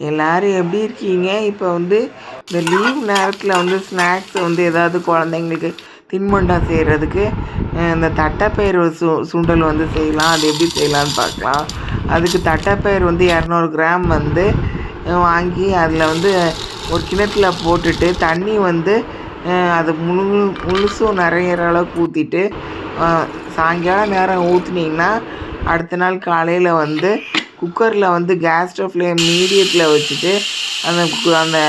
எல்லாரும் எப்படி இருக்கீங்க? இப்போ வந்து இந்த லீவ் நேரத்தில் வந்து ஸ்நாக்ஸ் வந்து ஏதாவது குழந்தைங்களுக்கு தின்பண்டம் செய்கிறதுக்கு இந்த தட்டைப்பயிறு சு சுண்டல் வந்து செய்யலாம். அது எப்படி செய்யலான்னு பார்க்கலாம். அதுக்கு தட்டைப்பயிறு வந்து இரநூறு கிராம் வந்து வாங்கி அதில் வந்து ஒரு கிணத்துல போட்டுட்டு தண்ணி வந்து அது முழு முழுசும் நிறையிற அளவுக்கு ஊற்றிட்டு சாயங்காலம் நேரம் ஊற்றுனீங்கன்னா அடுத்த நாள் காலையில் வந்து குக்கரில் வந்து கேஸ் ஃப்ளேம் மீடியத்தில் வச்சுட்டு அந்த அந்த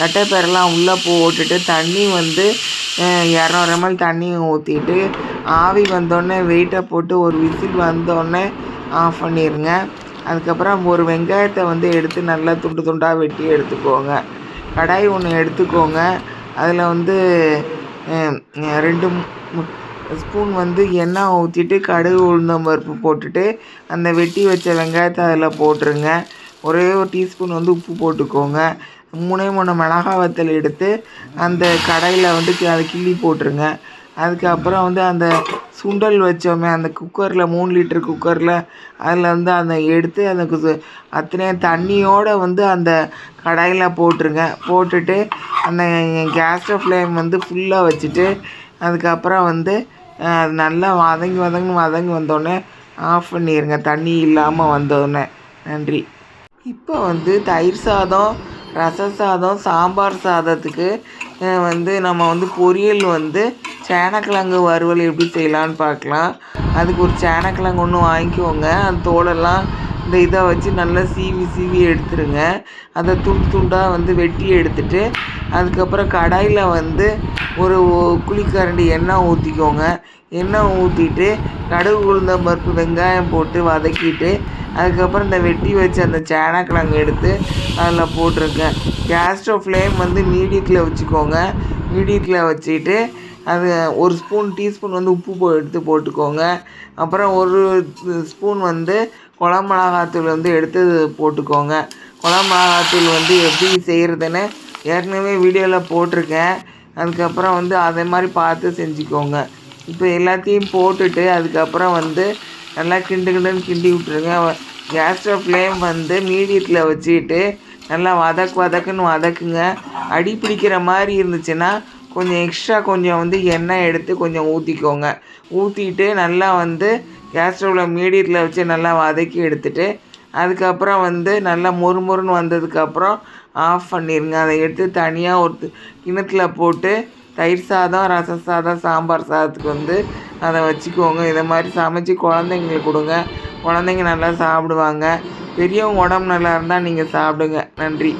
கட்டைப்பேரெல்லாம் உள்ளே போட்டுட்டு தண்ணி வந்து இரநூறு எம்எல் தண்ணி ஊற்றிட்டு ஆவி வந்தோடனே வெயிட்டை போட்டு ஒரு விசில் வந்தோடனே ஆஃப் பண்ணிடுங்க அதுக்கப்புறம் ஒரு வெங்காயத்தை வந்து எடுத்து நல்லா துண்டு துண்டாக வெட்டி எடுத்துக்கோங்க. கடாய் ஒன்று எடுத்துக்கோங்க. அதில் வந்து ரெண்டு ஸ்பூன் வந்து எண்ணெய் ஊற்றிட்டு கடுகு உளுந்தம் பருப்பு போட்டுட்டு அந்த வெட்டி வச்ச வெங்காயத்தை அதில் போட்டுருங்க. ஒரே ஒரு டீஸ்பூன் வந்து உப்பு போட்டுக்கோங்க. மூணே மூணு மிளகா வத்தல் எடுத்து அந்த கடையில் வந்து அதை கிள்ளி போட்டுருங்க. அதுக்கப்புறம் வந்து அந்த சுண்டல் வச்சோமே அந்த குக்கரில் மூணு லிட்டர் குக்கரில் அதில் வந்து அந்த எடுத்து அந்த அத்தனையும் தண்ணியோடு வந்து அந்த கடாயில் போட்டுருங்க. போட்டுட்டு அந்த கேஸ் ஃப்ளேம் வந்து ஃபுல்லாக வச்சுட்டு அதுக்கப்புறம் வந்து அது நல்லா வதங்கி வதங்கி வதங்கி வந்தோடனே ஆஃப் பண்ணிடுங்க தண்ணி இல்லாமல் வந்தோடனே. நன்றி. இப்போ வந்து தயிர் சாதம் ரச சாதம் சாம்பார் சாதத்துக்கு வந்து நம்ம வந்து பொரியல் வந்து சேனக்கிழங்கு வறுவல் எப்படி செய்யலான்னு பார்க்கலாம். அதுக்கு ஒரு சேனக்கிழங்கு ஒன்று வாங்கிக்கோங்க. அந்த தோலெல்லாம் இந்த இதை வச்சு நல்லா சீவி சீவி எடுத்துருங்க. அதை துண்டு துண்டாக வந்து வெட்டி எடுத்துட்டு அதுக்கப்புறம் கடாயில் வந்து ஒரு குழிக்கரண்டி எண்ணெய் ஊற்றிக்கோங்க எண்ணெய் ஊற்றிட்டு கடுகு உளுந்தம் பருப்பு வெங்காயம் போட்டு வதக்கிட்டு அதுக்கப்புறம் இந்த வெட்டி வச்சு அந்த சேனக்கிழங்கு எடுத்து அதில் போட்டிருங்க. கேஸ் ஸ்டவ் ஃப்ளேம் வந்து மீடியத்தில் வச்சுக்கோங்க. மீடியத்தில் வச்சுட்டு அது ஒரு ஸ்பூன் டீஸ்பூன் வந்து உப்பு போ எடுத்து போட்டுக்கோங்க. அப்புறம் ஒரு ஸ்பூன் வந்து குழம்பு மிளகாத்தூள் வந்து எடுத்து போட்டுக்கோங்க. குழம்பு மிளகாத்தூள் வந்து எப்படி செய்கிறதுன்னு ஏற்கனவே வீடியோவில் போட்டிருக்கேன். அதுக்கப்புறம் வந்து அதே மாதிரி பார்த்து செஞ்சுக்கோங்க. இப்போ எல்லாத்தையும் போட்டுட்டு அதுக்கப்புறம் வந்து நல்லா கிண்டு கிண்டுன்னு கிண்டி விட்ருங்க கேஸ் ஃப்ளேம் வந்து மீடியத்தில் வச்சுக்கிட்டு நல்லா வதக்கு வதக்குன்னு வதக்குங்க. அடி பிடிக்கிற மாதிரி இருந்துச்சுன்னா கொஞ்சம் எக்ஸ்ட்ரா கொஞ்சம் வந்து எண்ணெய் எடுத்து கொஞ்சம் ஊற்றிக்கோங்க ஊற்றிட்டு நல்லா வந்து கேஸ் ஸ்டவ்வில் மீடியத்தில் வச்சு நல்லா வதக்கி எடுத்துட்டு அதுக்கப்புறம் வந்து நல்லா மொறு மொறுன்னு வந்ததுக்கப்புறம் ஆஃப் பண்ணிடுங்க அதை எடுத்து தனியாக ஒரு கிணத்துல போட்டு தயிர் சாதம் ரச சாதம் சாம்பார் சாதத்துக்கு வந்து அதை வச்சுக்கோங்க. இதை மாதிரி சமைச்சி குழந்தைங்களுக்கு கொடுங்க. குழந்தைங்க நல்லா சாப்பிடுவாங்க. பெரியவங்க உடம்பு நல்லா இருந்தால் நீங்கள் சாப்பிடுங்க. நன்றி.